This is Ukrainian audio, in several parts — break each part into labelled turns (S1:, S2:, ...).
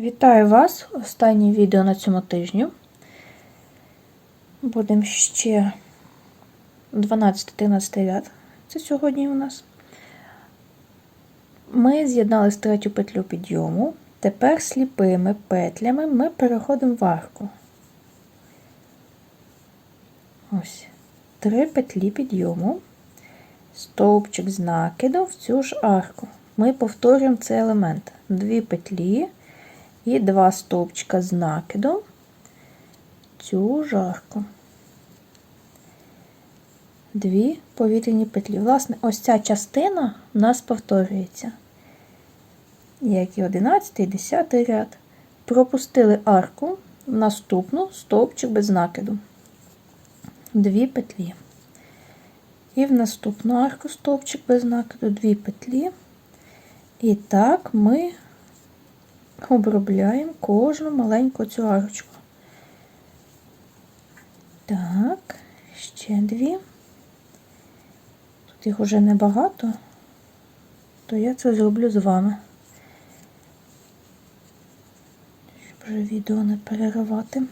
S1: Вітаю вас! Останнє відео на цьому тижні. Будемо ще 12-13 ряд. Це сьогодні у нас. Ми з'єднали третю петлю підйому. Тепер сліпими петлями ми переходимо в арку. Ось. Три петлі підйому, стовпчик з накидом в цю ж арку. Ми повторюємо цей елемент. Дві петлі і два стовпчика з накидом цю жарку. Дві повітряні петлі. Власне, ось ця частина у нас повторюється. Як і 11 і 10 ряд. Пропустили арку в наступну стовпчик без накиду. Дві петлі. І в наступну арку стовпчик без накиду, дві петлі. І так ми обробляємо кожну маленьку цю арочку. Так, ще дві. Тут їх уже небагато, то я це зроблю з вами. Щоб вже відео не переривати.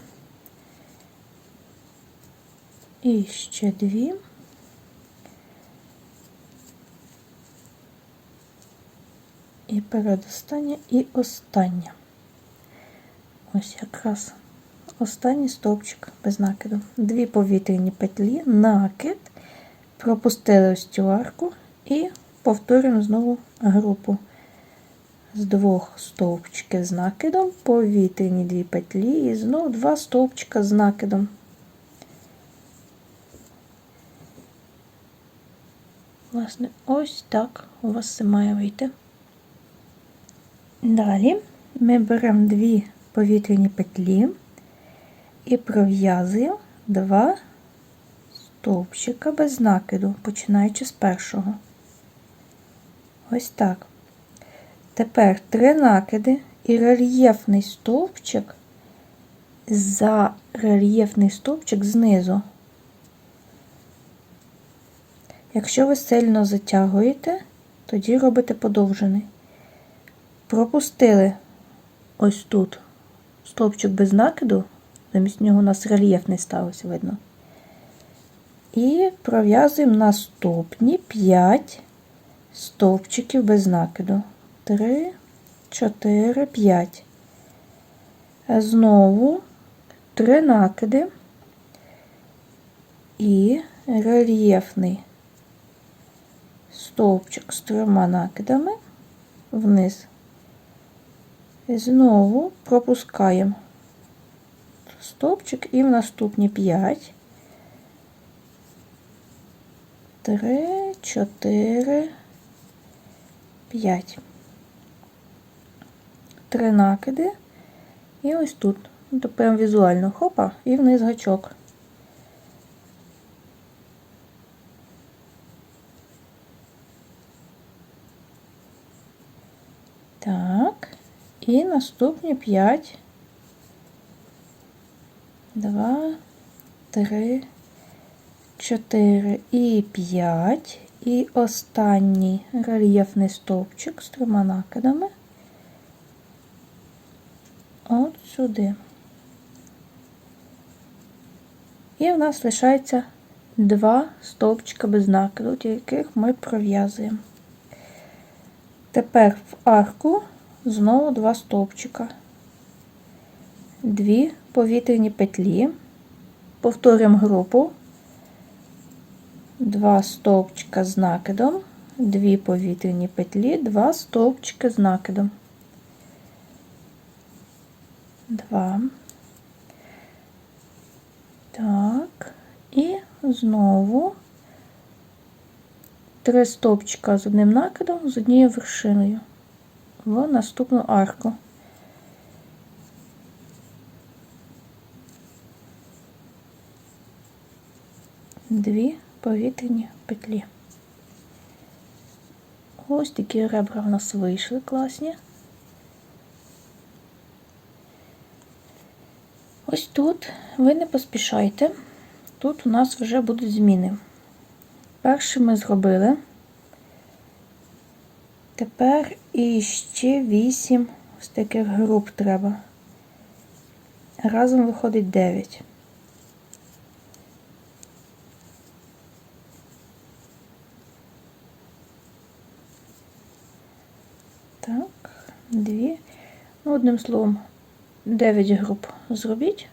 S1: І ще дві. І передостання, і остання. Ось якраз останній стовпчик без накиду. Дві повітряні петлі, накид, пропустили ось цю арку і повторюємо знову групу з двох стовпчиків з накидом, повітряні дві петлі, і знову два стовпчика з накидом. Власне, ось так у вас це має вийти. Далі ми беремо дві повітряні петлі і пров'язуємо два стовпчика без накиду, починаючи з першого. Ось так. Тепер три накиди і рельєфний стовпчик за рельєфний стовпчик знизу. Якщо ви сильно затягуєте, тоді робите подовжений. Пропустили ось тут стовпчик без накиду, замість нього у нас рельєфний ставився, видно. І пров'язуємо наступні 5 стовпчиків без накиду. 3, 4, 5. Знову 3 накиди і рельєфний стовпчик з трьома накидами вниз. Знову пропускаємо стовпчик і в наступні 5, 3, 4, 5. Три накиди. І ось тут. Ну, то прям візуально хопа і вниз гачок. Так. І наступні 5, 2, 3, 4 і 5. І останній рельєфний стовпчик з трьома накидами. От сюди. І в нас лишається два стовпчика без накиду, яких ми пров'язуємо. Тепер в арку знову два стовпчика, дві повітряні петлі, повторюємо групу, два стовпчика з накидом, дві повітряні петлі, два стовпчики з накидом. Два. Так, і знову три стовпчика з одним накидом, з однією вершиною в наступну арку. Дві повітряні петлі. Ось такі ребра в нас вийшли класні. Ось тут ви не поспішайте, тут у нас вже будуть зміни. Перший ми зробили Тепер іще 8 ось таких груп треба. Разом виходить 9. Так, дві. Ну, одним словом, 9 груп зробіть.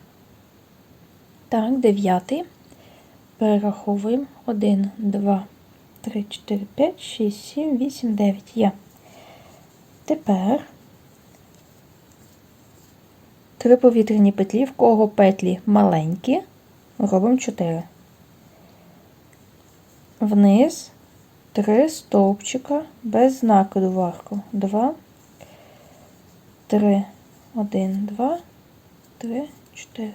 S1: Так, дев'ятий. Перераховуємо 1, 2, 3, 4, 5, 6, 7, 8, 9. Є. Тепер три повітряні петлі, в кого петлі маленькі, робимо 4. Вниз три стовпчика без накиду в арку. 2, 3, 1, 2, 3, 4.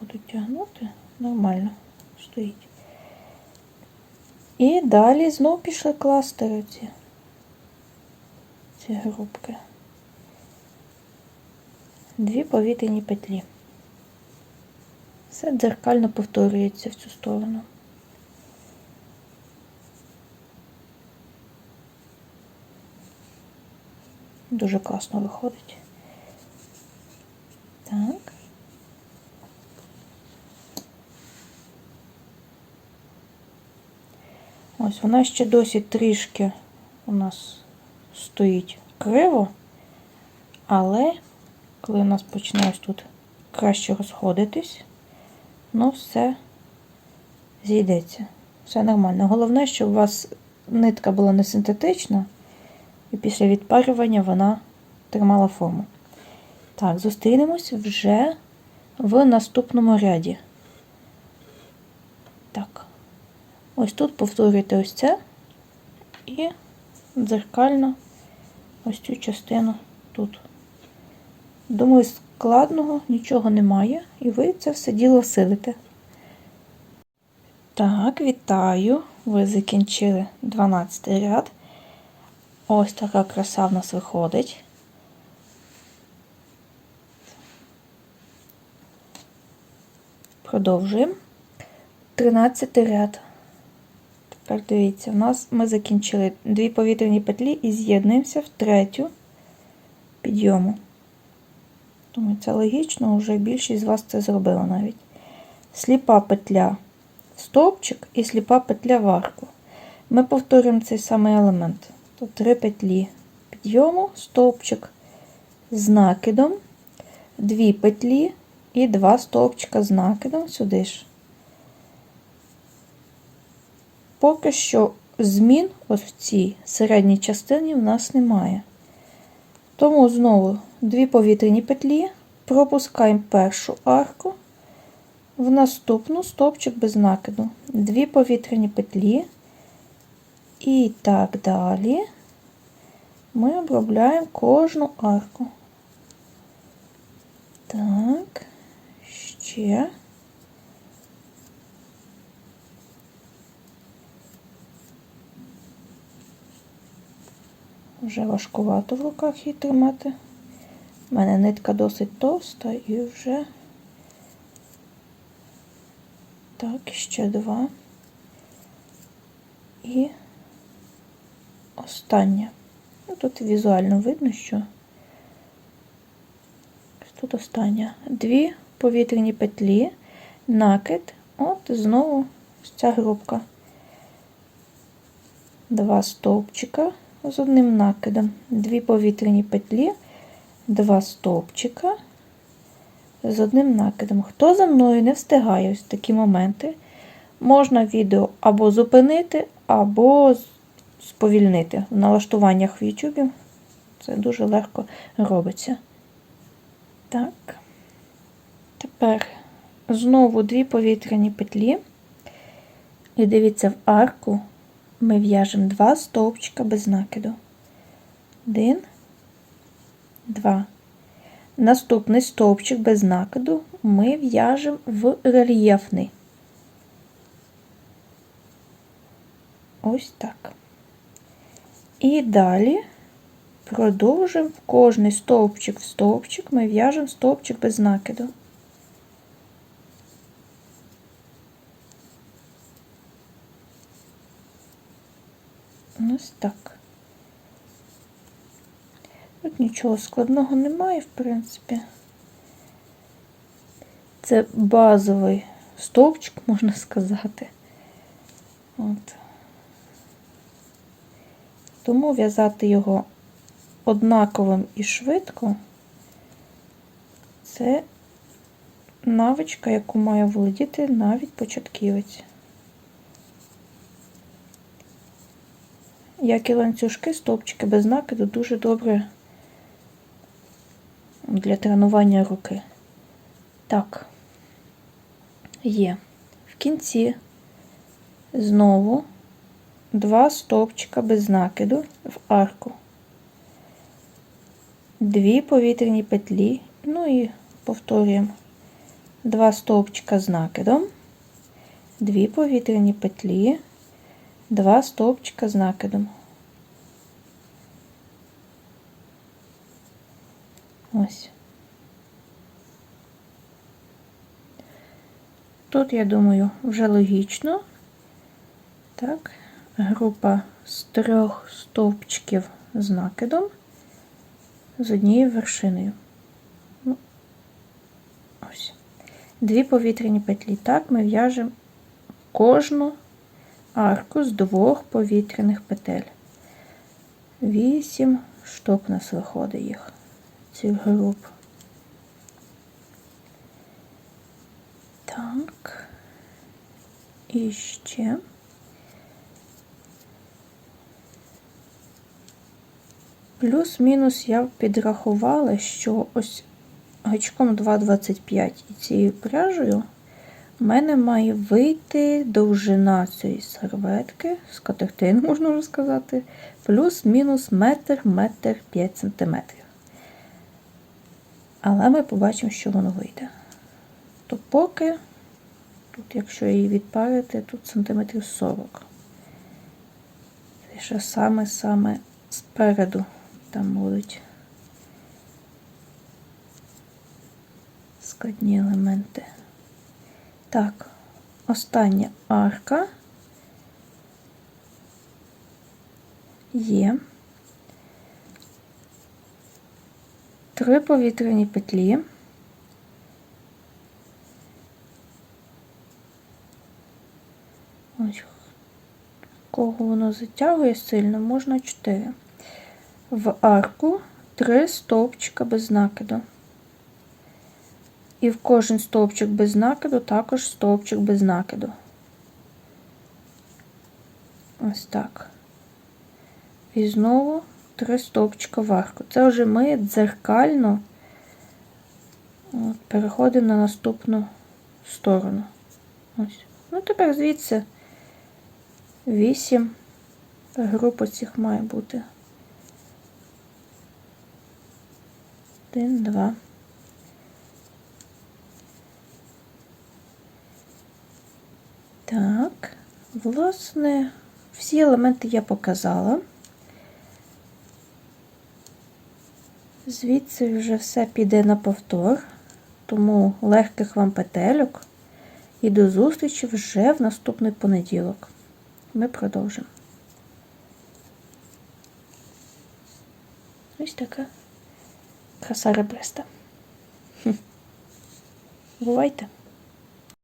S1: Буду тягнути, нормально стоїть. І далі знов пішли кластери ці, ці грубки. Дві повітряні петлі. Все дзеркально повторюється в цю сторону. Дуже класно виходить. Так. Ось вона ще досі трішки у нас стоїть криво, але коли у нас почне ось тут краще розходитись, ну все зійдеться. Все нормально. Головне, щоб у вас нитка була не синтетична, і після відпарювання вона тримала форму. Так, зустрінемось вже в наступному ряді. Так. Ось тут повторюйте ось це і дзеркально ось цю частину тут. Думаю, складного нічого немає, і ви це все діло силите. Так, вітаю! Ви закінчили 12 ряд. Ось така краса в нас виходить. Продовжуємо. 13 ряд. Тепер дивіться, у нас ми закінчили дві повітряні петлі і з'єднуємося в третю підйому. Думаю, це логічно, вже більшість з вас це зробила навіть. Сліпа петля стовпчик і сліпа петля в арку. Ми повторюємо цей самий елемент. Тут три петлі підйому, стовпчик з накидом, дві петлі і два стовпчика з накидом сюди ж. Поки що змін ось в цій середній частині в нас немає. Тому знову дві повітряні петлі, пропускаємо першу арку, в наступну стовпчик без накиду, дві повітряні петлі, і так далі ми обробляємо кожну арку. Так, ще. Вже важкувато в руках її тримати. У мене нитка досить товста і вже так, ще два. І остання. Ну, Тут візуально видно, що тут остання. Дві повітряні петлі, накид, от знову ця грубка. Два стовпчика з одним накидом, дві повітряні петлі, два стовпчика з одним накидом. Хто за мною не встигає ось такі моменти, можна відео або зупинити, або сповільнити. В налаштуваннях в YouTube це дуже легко робиться. Так, тепер знову дві повітряні петлі. І дивіться, в арку ми в'яжемо два стовпчика без накиду. Один, два. Наступний стовпчик без накиду ми в'яжемо в рельєфний. Ось так. І далі продовжуємо в кожний стовпчик в стовпчик ми в'яжемо стовпчик без накиду. Ось так. Тут нічого складного немає, в принципі. Це базовий стовпчик, можна сказати. От. Тому в'язати його однаковим і швидко це навичка, яку має володіти навіть початківець. Як і ланцюжки, стовпчики без накиду дуже добре для тренування руки. Так, є. В кінці знову два стовпчика без накиду в арку, дві повітряні петлі, ну і повторюємо два стовпчика з накидом, дві повітряні петлі, два стовпчика з накидом. Ось. Тут, я думаю, вже логічно. Так, група з трьох стовпчиків з накидом з однією вершиною. Ну, ось. Дві повітряні петлі. Так, ми в'яжемо кожну арку з двох повітряних петель. Вісім штук у нас виходить їх, цих груп. Так. І ще. Плюс-мінус я підрахувала, що ось гачком 2,25 і цією пряжею в мене має вийти довжина цієї серветки, скатертини, можна вже сказати, плюс-мінус метр, метр 5 сантиметрів. Але ми побачимо, що воно вийде. То поки, тут, якщо її відпарити, тут сантиметрів 40. Це ще саме-саме спереду там будуть складні елементи. Так, остання арка є три повітряні петлі. Ось, кого воно затягує сильно, можна 4. В арку 3 стовпчика без накиду. І в кожен стовпчик без накиду також стовпчик без накиду. Ось так. І знову три стовпчика в арку. Це вже ми дзеркально от, переходимо на наступну сторону. Ось. Ну, тепер звідси 8 груп цих має бути. Один, два. Так, власне, всі елементи я показала. Звідси вже все піде на повтор, тому легких вам петельок і до зустрічі вже в наступний понеділок. Ми продовжимо. Ось така краса ребриста. Бувайте!